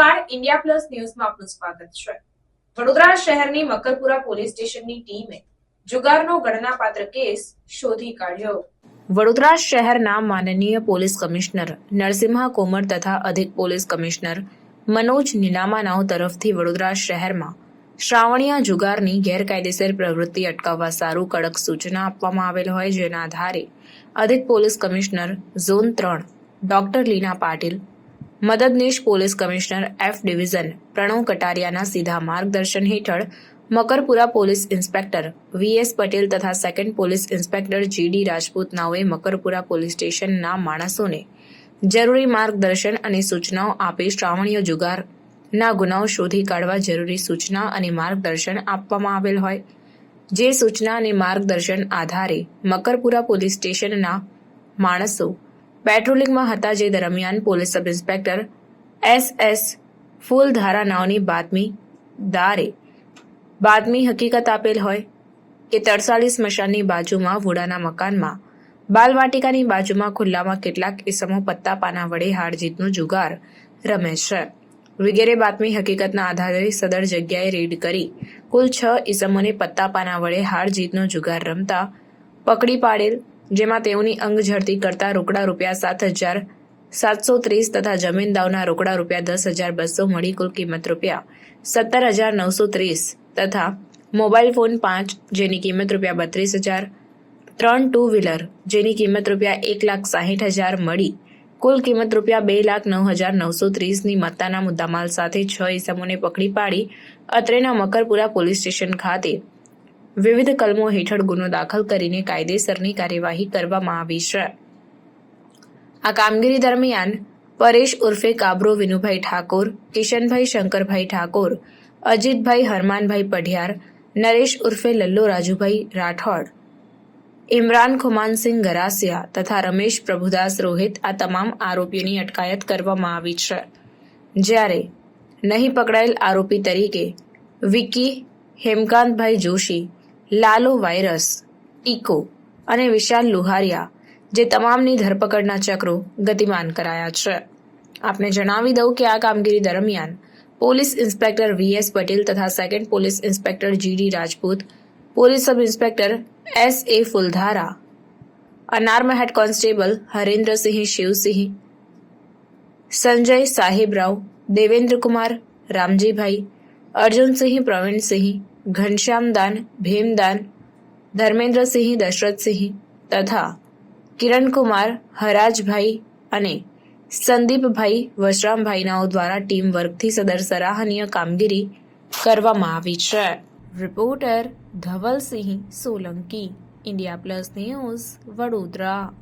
નમસ્કાર. India plus ન્યૂઝમાં આપનું સ્વાગત છે. વડોદરા શહેરની મકરપુરા પોલીસ સ્ટેશનની ટીમે જુગારનો ગણનાપાત્ર કેસ શોધી કાઢ્યો. વડોદરા શહેરના માનનીય પોલીસ કમિશનર નરસિંહા કોમર તથા અધિક પોલીસ કમિશનર મનોજ નીલામાનાઓ તરફથી વડોદરા શહેરમાં શ્રાવણીયા જુગારની ગેરકાયદેસર પ્રવૃત્તિ અટકાવવા સારું કડક સૂચના આપવામાં આવેલ હોય, જેના આધારે અધિક પોલીસ કમિશનર ઝોન ત્રણ ડોક્ટર લીના પાટીલ મદદનીશ police commissioner F division Pranav કટારિયાના સીધા માર્ગદર્શન હેઠળ Makarpura police inspector VS Patel તથા second police inspector GD Rajput નાઓએ Makarpura police સ્ટેશનના માણસોને જરૂરી માર્ગદર્શન અને સૂચનાઓ આપી શ્રાવણીય જુગારના ગુનાઓ શોધી કાઢવા જરૂરી સૂચના અને માર્ગદર્શન આપવામાં આવેલ હોય. જે સૂચના અને માર્ગદર્શન આધારે મકરપુરા પોલીસ સ્ટેશનના માણસો પેટ્રોલિંગમાં હતા જે દરમિયાન police sub inspector S S Fuldhara નાઓની બાતમી દારે બાતમી હકીકત આપેલ હોય કે તરસાલી સ્મશાનની બાજુમાં વુડાના મકાનમાં, બાલવાટિકાની બાજુમાં ખુલ્લામાં કેટલાક ઇસમો પત્તા પાના વડે હાર જીતનો જુગાર રમે છે. વગેરે બાતમી હકીકતના આધારે સદર જગ્યાએ રેડ કરી કુલ છ ઇસમોને પત્તા પાના વડે હાર જીતનો જુગાર રમતા પકડી પાડેલ જેમાં તેઓની અંગ ઝડતી કરતા રોકડા રૂપિયા સાત હજાર સાતસો ત્રીસ તથા જમીન દાવના રોકડા રૂપિયા દસ હજાર બસો મળી કુલ કિંમત રૂપિયા સત્તર હજાર નવસો ત્રીસ તથા મોબાઈલ ફોન પાંચ, જેની કિંમત રૂપિયા બત્રીસ હજાર, ત્રણ ટુ વ્હીલર, જેની કિંમત રૂપિયા એક લાખ સાહીઠ હજાર મળી કુલ કિંમત રૂપિયા બે લાખ નવ હજાર નવસો ત્રીસની મત્તાના મુદ્દામાલ સાથે છ ઇસમોને પકડી પાડી અત્રેના મકરપુરા પોલીસ સ્ટેશન ખાતે વિવિધ કલમો હેઠળ ગુનો દાખલ કરીને કાયદેસરની કાર્યવાહી કરવામાં આવી છે. આ કામગીરી દરમિયાન પરેશ ઉર્ફે કાબરો વિનુભાઈ ઠાકોર, કિશનભાઈ શંકરભાઈ ઠાકોર, અજીતભાઈ હરમાનભાઈ પઢિયાર, નરેશ ઉર્ફે લલ્લો રાજુભાઈ રાઠોડ, ઇમરાન ખુમાનસિંહ ગરાસિયા તથા રમેશ પ્રભુદાસ રોહિત આ તમામ આરોપીઓની અટકાયત કરવામાં આવી છે. જ્યારે નહીં પકડાયેલ આરોપી તરીકે વિકી હેમકાંતભાઈ જોશી લાલો વાયરસ ટીકો અને વિશાલ લુહારિયા, જે તમામની ધરપકડના ચક્રો ગતિમાન કરાયા છે. આપને જણાવી દઉં કે આ કામગીરી દરમિયાન પોલીસ ઇન્સ્પેક્ટર વીએસ પટેલ તથા second police inspector GD Rajput, police sub inspector S A Fuldhara, unarm head constable Harendrasinh Shivsinh, Sanjay Sahebrao, Devendrakumar Ramjibhai, Arjunsinh Pravinsinh Ghanshyamdan Bhimdan Dharmendrasinh Dashrathsinh તથા કિરણકુમાર હરાજભાઈ અને સંદીપભાઈ વશરામભાઈનાઓ દ્વારા ટીમ વર્કથી સદર સરાહનીય કામગીરી કરવામાં આવી છે. Reporter Dhavalsinh Solanki India plus news Vadodara